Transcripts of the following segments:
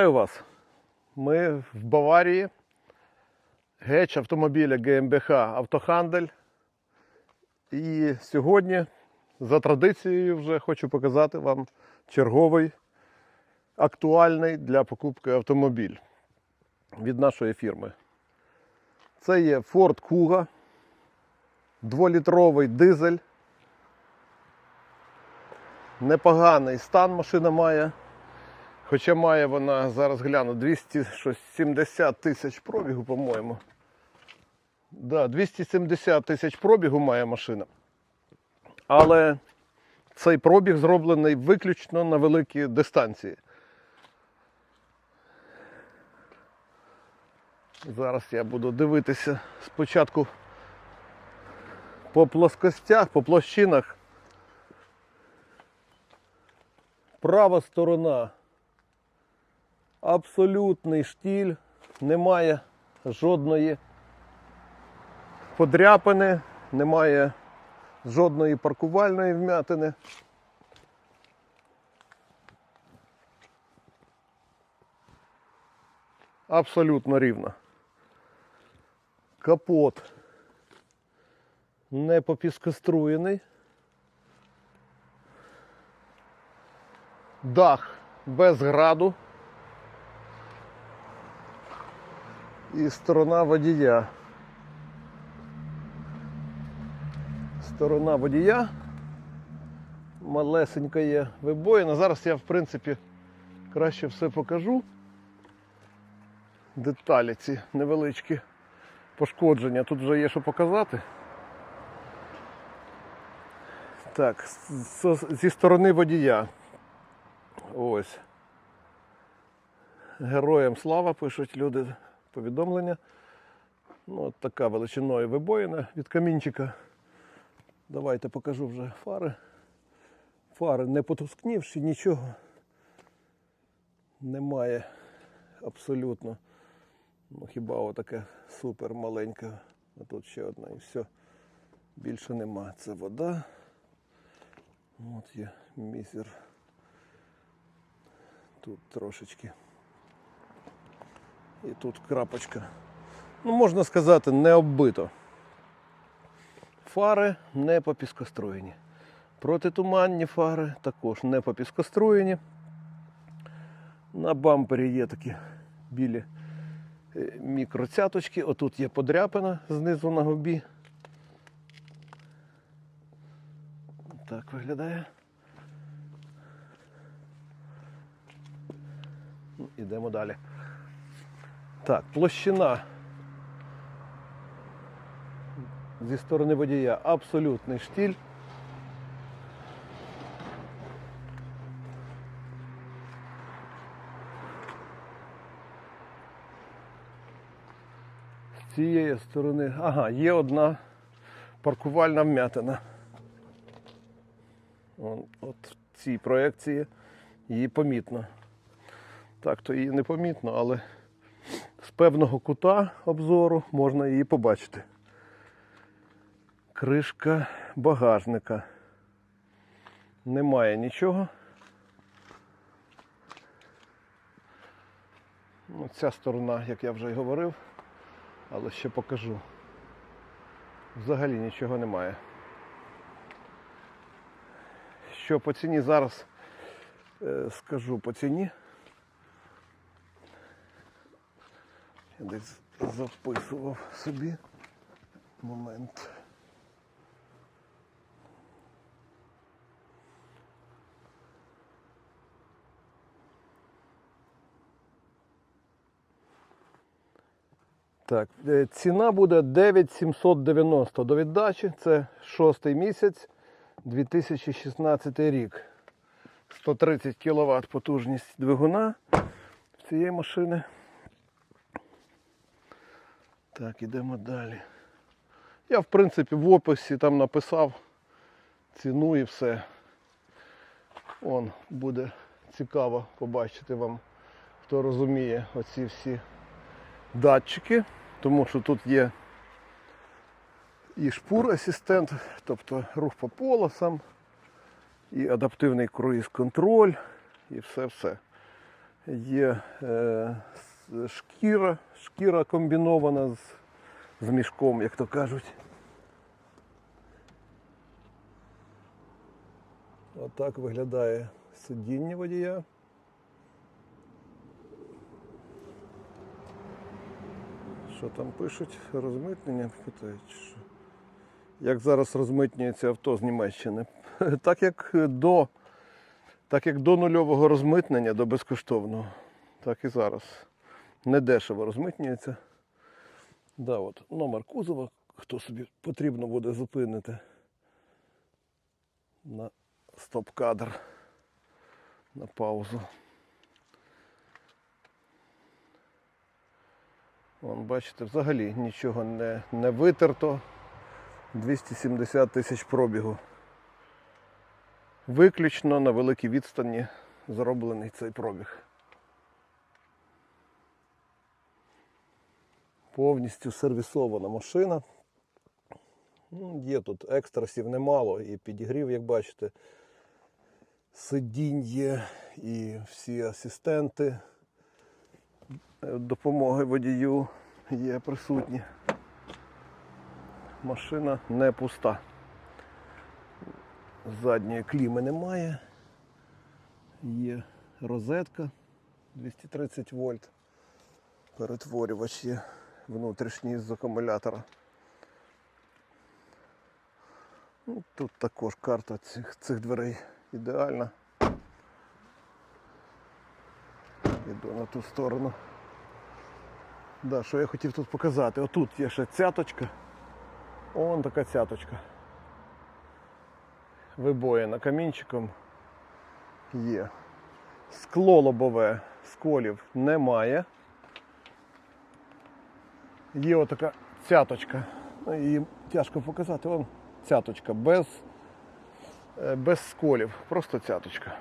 Вітаю вас. Ми в Баварії. Геч автомобіля ГМБХ Автохандель. І сьогодні, за традицією, вже хочу показати вам черговий актуальний для покупки автомобіль від нашої фірми. Це є Ford Kuga, 2-літровий дизель. Непоганий стан машина має. Хоча має вона, зараз гляну, 270 тисяч пробігу, по-моєму. Да, 270 тисяч пробігу має машина. Але цей пробіг зроблений виключно на великі дистанції. Зараз я буду дивитися спочатку по плоскостях, по площинах. Права сторона абсолютний штіль, немає жодної подряпини, немає жодної паркувальної вмятини. Абсолютно рівно. Капот не попіскоструєний. Дах без граду. І сторона водія. Сторона водія. Малесенька є вибоїна. Зараз я, в принципі, краще все покажу. Деталі ці невеличкі пошкодження. Тут вже є що показати. Так, зі сторони водія. Ось. Героям слава пишуть люди повідомлення. Ну, от така величиною вибоїна від камінчика. Давайте покажу вже фари. Фари не потускнівші, нічого немає абсолютно. Ну, хіба отаке супер маленьке. А тут ще одна і все. Більше нема. Це вода. От є мізер. Тут трошечки. І тут крапочка. Ну, можна сказати, не оббито. Фари не попіскоструєні. Протитуманні фари також не попіскоструєні. На бампері є такі білі е, мікроцяточки. Отут є подряпина знизу на губі. Так виглядає. Ідемо далі. Так, площина зі сторони водія абсолютний штіль. З цієї сторони, ага, є одна паркувальна вмятина. Вон, От в цій проекції її помітно. Так, то її не помітно, але певного кута обзору можна її побачити. Кришка багажника. Немає нічого. Ну, Ця сторона, як я вже й говорив, але ще покажу. Взагалі нічого немає. Що по ціні зараз е, скажу по ціні. Я десь записував собі момент. Так, е, ціна буде 9790 до віддачі. Це шостий місяць 2016 рік. 130 кВт потужність двигуна цієї машини. Так, ідемо далі. Я, в принципі, в описі там написав ціну і все. Он буде цікаво побачити вам, хто розуміє оці всі датчики, тому що тут є і шпур асистент, тобто рух по полосам, і адаптивний круїз контроль, і все-все. Є е, шкіра, шкіра комбінована з, з мішком, як то кажуть. Отак виглядає сидіння водія. Що там пишуть? Розмитнення питають. Що? Як зараз розмитнюється авто з Німеччини? Так як до, так як до нульового розмитнення, до безкоштовного, так і зараз. Недешево розмитнюється. Да, от, номер кузова, хто собі потрібно буде зупинити на стоп-кадр, на паузу. Вон, бачите, взагалі нічого не, не витерто. 270 тисяч пробігу. Виключно на великій відстані зроблений цей пробіг. Повністю сервісована машина. Ну, Є тут екстрасів немало і підігрів, як бачите. Сидінь і всі асистенти е, допомоги водію є присутні. Машина не пуста. Задньої кліми немає. Є розетка 230 вольт. Перетворювач є внутрішній з акумулятора. Ну, Тут також карта цих, цих дверей ідеальна. Іду на ту сторону. Да, що я хотів тут показати? Отут є ще цяточка. Вон така цяточка. Вибоєна камінчиком є. Скло лобове, сколів немає. Є отака цяточка. Ну, Її тяжко показати. Вон цяточка без, е, без сколів. Просто цяточка.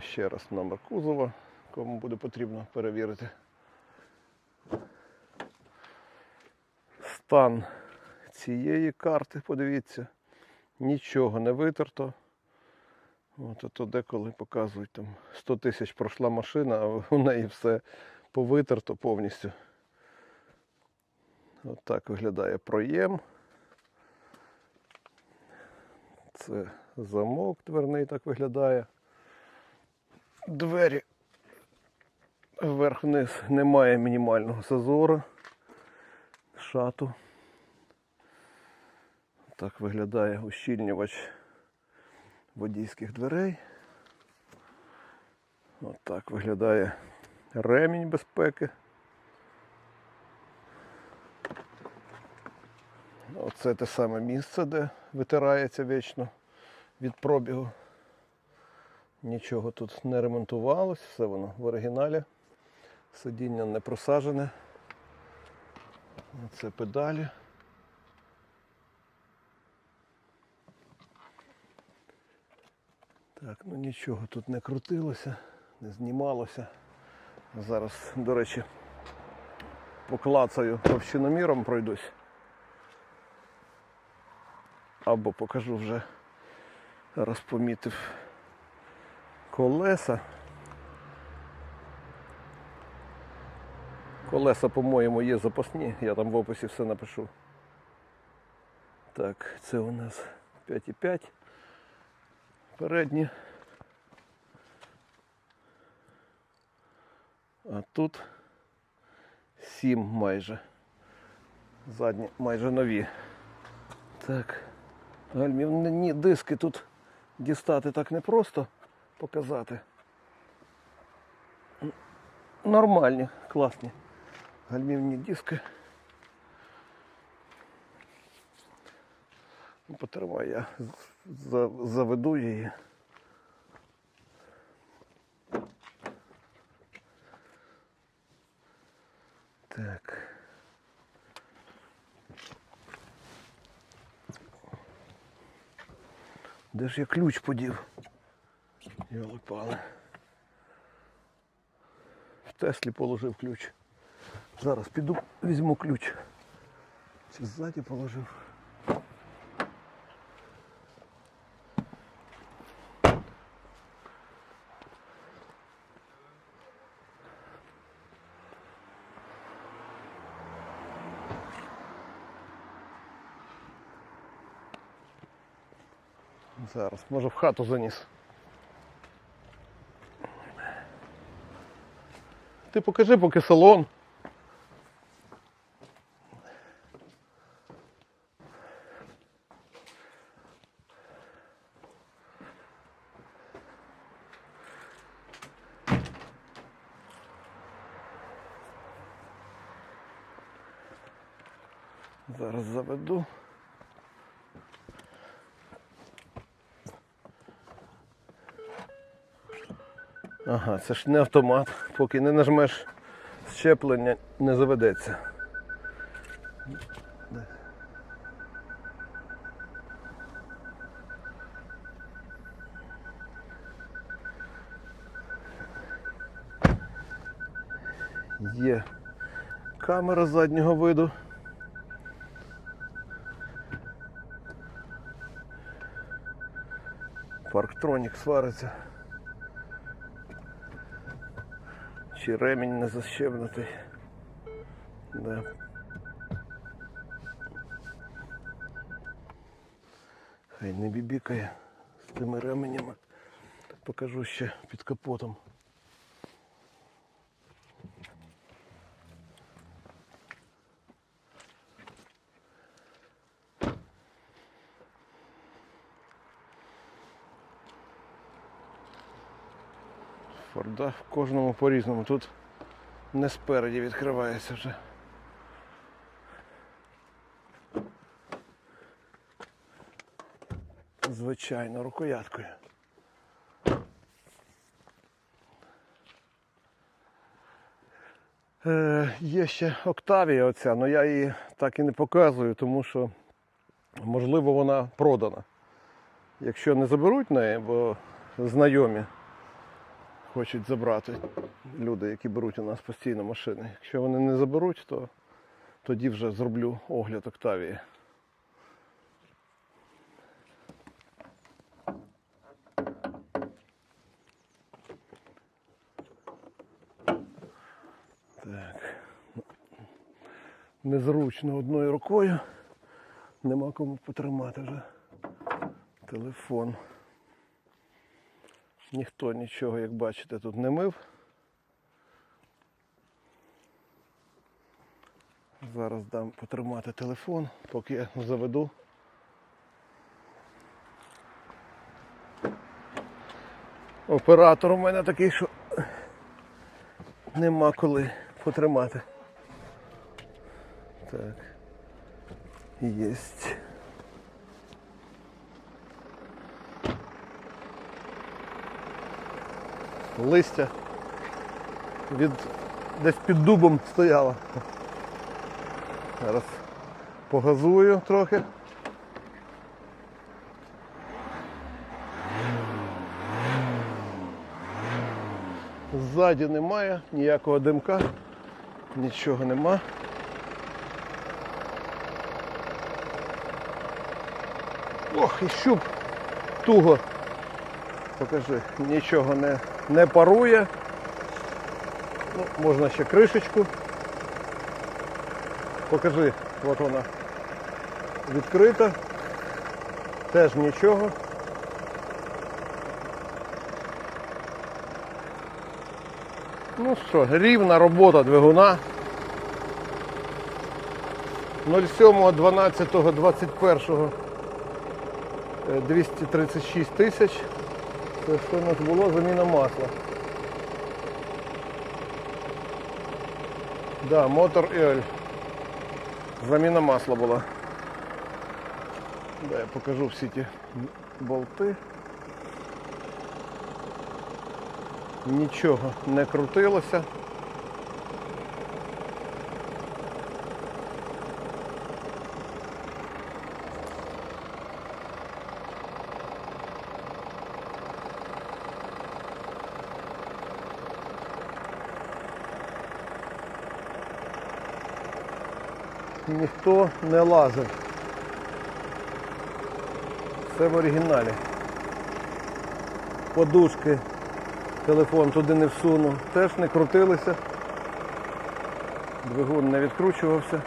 Ще раз номер кузова, кому буде потрібно перевірити. Стан цієї карти, подивіться, нічого не витерто. От то деколи показують там 100 тисяч пройшла машина, а у неї все повитерто повністю. От так виглядає проєм. Це замок дверний так виглядає. Двері вверх-вниз немає мінімального зазору шату. Так виглядає ущільнювач водійських дверей. От так виглядає ремінь безпеки. Оце те саме місце, де витирається вічно від пробігу. Нічого тут не ремонтувалось, все воно в оригіналі. Сидіння не просажене. Це педалі. Так, ну нічого тут не крутилося, не знімалося. Зараз, до речі, поклацаю товщиноміром пройдусь. Або покажу вже, раз помітив колеса. Колеса, по-моєму, є запасні, я там в описі все напишу. Так, це у нас 5,5. Передні. А тут 7 майже. Задні майже нові. Так. Гальмівні диски тут дістати так непросто показати. Нормальні, класні. Гальмівні диски. Потривай, я заведу її. Де ж я ключ подів? Йоли. В Теслі положив ключ. Зараз піду, візьму ключ. Чи ззаді положив? Зараз, може в хату заніс. Ти покажи поки салон. Зараз заведу. Ага, це ж не автомат. Поки не нажмеш щеплення, не заведеться. Є камера заднього виду. Парктронік свариться. Чи ремінь не защебнутий. Да. Хай не бібікає з тими ременями. Покажу ще під капотом. Форда в кожному по-різному. Тут не спереді відкривається вже. Звичайно, рукояткою. Е, є ще Октавія оця, але я її так і не показую, тому що можливо вона продана. Якщо не заберуть неї, бо знайомі хочуть забрати люди, які беруть у нас постійно машини. Якщо вони не заберуть, то тоді вже зроблю огляд Октавії. Так. Незручно одною рукою. Нема кому потримати вже телефон. Ніхто нічого, як бачите, тут не мив. Зараз дам потримати телефон, поки я заведу. Оператор у мене такий, що нема коли потримати. Так. Єсть. Листя від десь під дубом стояло. Зараз погазую трохи. Ззаді немає, ніякого димка, нічого нема. Ох, і щуп туго. Покажи, нічого не, не парує. Ну, можна ще кришечку. Покажи, от вона відкрита. Теж нічого. Ну що, рівна робота двигуна. 07.12.21 236 тисяч. Це що у нас було заміна масла. Да, мотор і оль. Заміна масла була. Да, я покажу всі ті болти. Нічого не крутилося. Ніхто не лазив. Все в оригіналі. Подушки, телефон туди не всунув, теж не крутилися. Двигун не відкручувався.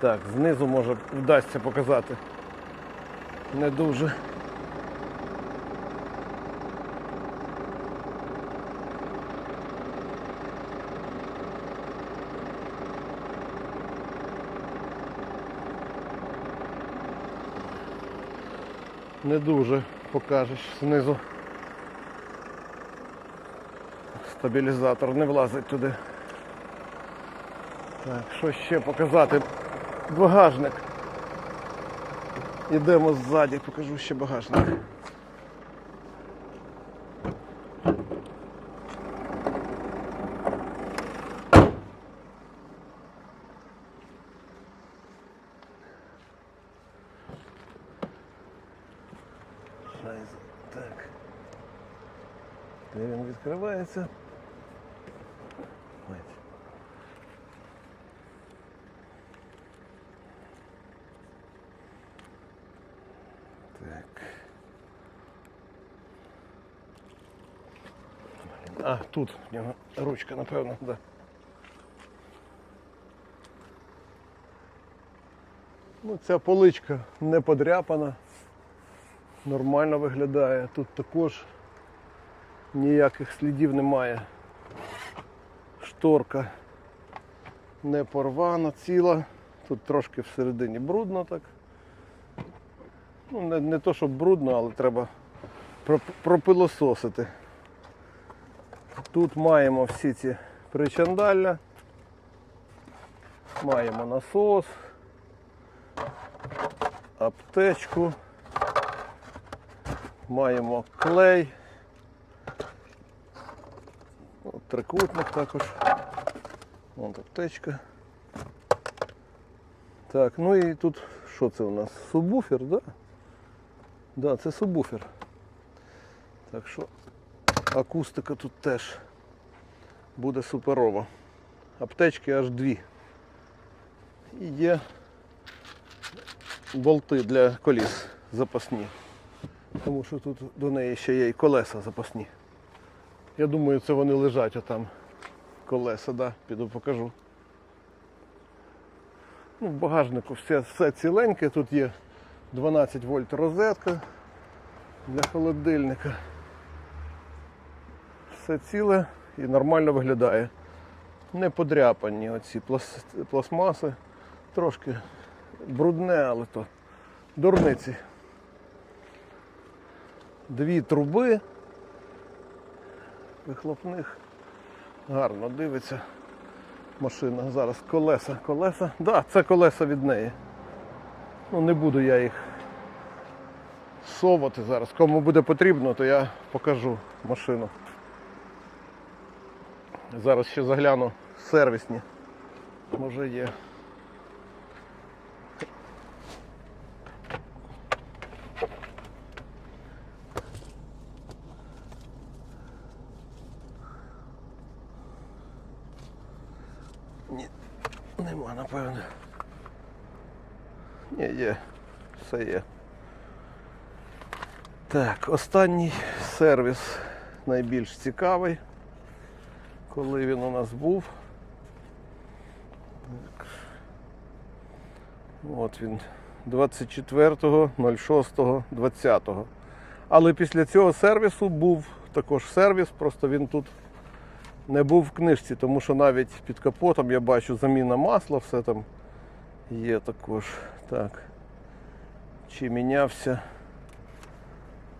Так, знизу може вдасться показати. Не дуже. Не дуже покажеш знизу. Стабілізатор не влазить туди. Так, що ще показати? Багажник. Ідемо ззаді, покажу ще багажник. Шайза. Так. Де він відкривається? Ось. Так. А, тут в нього ручка, напевно, да. Ну, ця поличка не подряпана, нормально виглядає. Тут також ніяких слідів немає. Шторка не порвана, ціла. Тут трошки всередині брудно так. Ну, не, не то, щоб брудно, але треба проп- пропилососити. Тут маємо всі ці причандалля, маємо насос, аптечку, маємо клей, От трикутник також. Вон аптечка. Так, ну і тут що це у нас? Субвуфер, да? Да, це субвуфер. Так що акустика тут теж буде суперова. Аптечки аж дві. І є болти для коліс запасні. Тому що тут до неї ще є і колеса запасні. Я думаю, це вони лежать отам. Колеса, да, піду покажу. Ну, в багажнику все, все ціленьке, тут є 12 вольт розетка для холодильника. Все ціле і нормально виглядає. Не подряпані оці пластмаси. Трошки брудне, але то дурниці. Дві труби вихлопних. Гарно дивиться машина. Зараз колеса, колеса. Так, да, це колеса від неї. Ну не буду я їх совати зараз. Кому буде потрібно, то я покажу машину. Зараз ще загляну сервісні. Може є. Ні, нема, напевно. Ні, є. Все є. Так, останній сервіс найбільш цікавий. Коли він у нас був. Так. От він. 24.06.20. Але після цього сервісу був також сервіс, просто він тут не був в книжці, тому що навіть під капотом я бачу заміна масла, все там є також. Так. Чи мінявся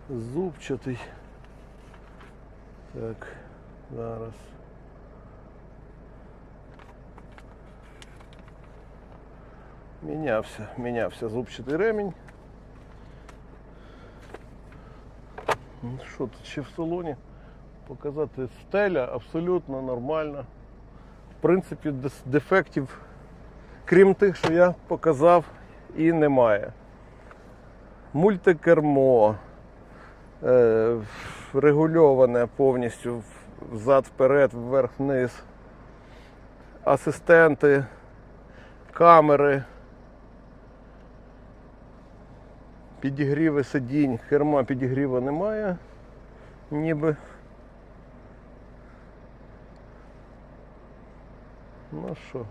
зубчатий. Так, зараз. Мінявся, мінявся зубчатий ремінь. Ну, Що тут ще в салоні? Показати стеля абсолютно нормальна. В принципі, дефектів, крім тих, що я показав, і немає. Мультикермо е, регульоване повністю взад-вперед, вверх-вниз. Асистенти, камери, підігріви сидінь, керма підігріва немає, ніби. Ну що?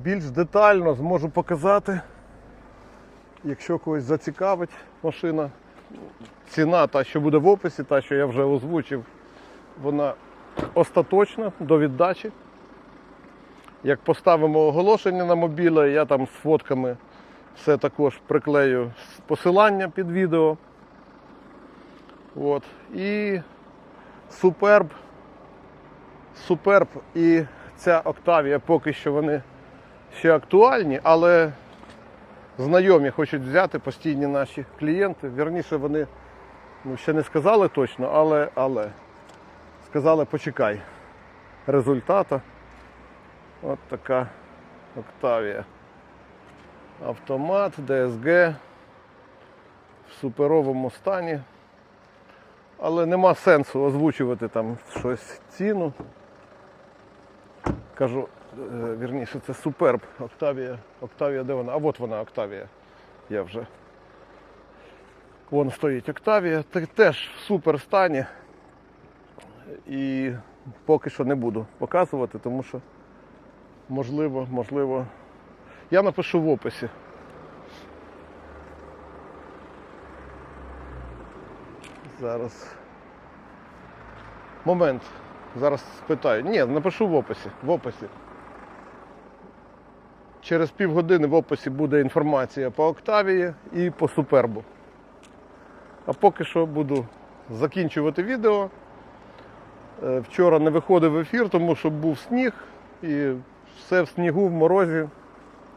більш детально зможу показати, якщо когось зацікавить машина. Ціна та, що буде в описі, та, що я вже озвучив, вона остаточна до віддачі. Як поставимо оголошення на мобіле, я там з фотками все також приклею посилання під відео. От. І Суперб. Суперб і ця Октавія поки що вони ще актуальні, але знайомі хочуть взяти постійні наші клієнти. Вірніше вони ну, ще не сказали точно, але, але сказали почекай результата. От така Октавія. Автомат, DSG в суперовому стані. Але нема сенсу озвучувати там щось ціну. Кажу, е, вірніше, це Суперб. Октавія. Октавія, де вона? А от вона Октавія. Я вже. Вон стоїть Октавія. Те- Теж в супер стані. І поки що не буду показувати, тому що можливо, можливо. Я напишу в описі. Зараз. Момент. Зараз спитаю. Ні, напишу в описі. В описі. Через півгодини в описі буде інформація по Октавії і по Супербу. А поки що буду закінчувати відео. Е, Вчора не виходив в ефір, тому що був сніг і все в снігу, в морозі.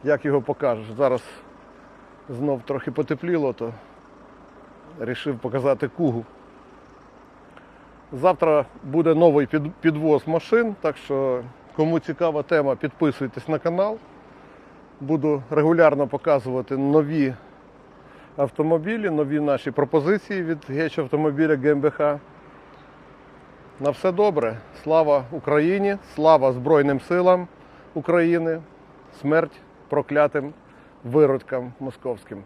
Як його покажеш? Зараз знов трохи потепліло, то вирішив показати кугу. Завтра буде новий підвоз машин, так що кому цікава тема, підписуйтесь на канал. Буду регулярно показувати нові автомобілі, нові наші пропозиції від Геч автомобіля ГМБХ. На все добре. Слава Україні, слава Збройним силам України, смерть проклятим виродкам московським.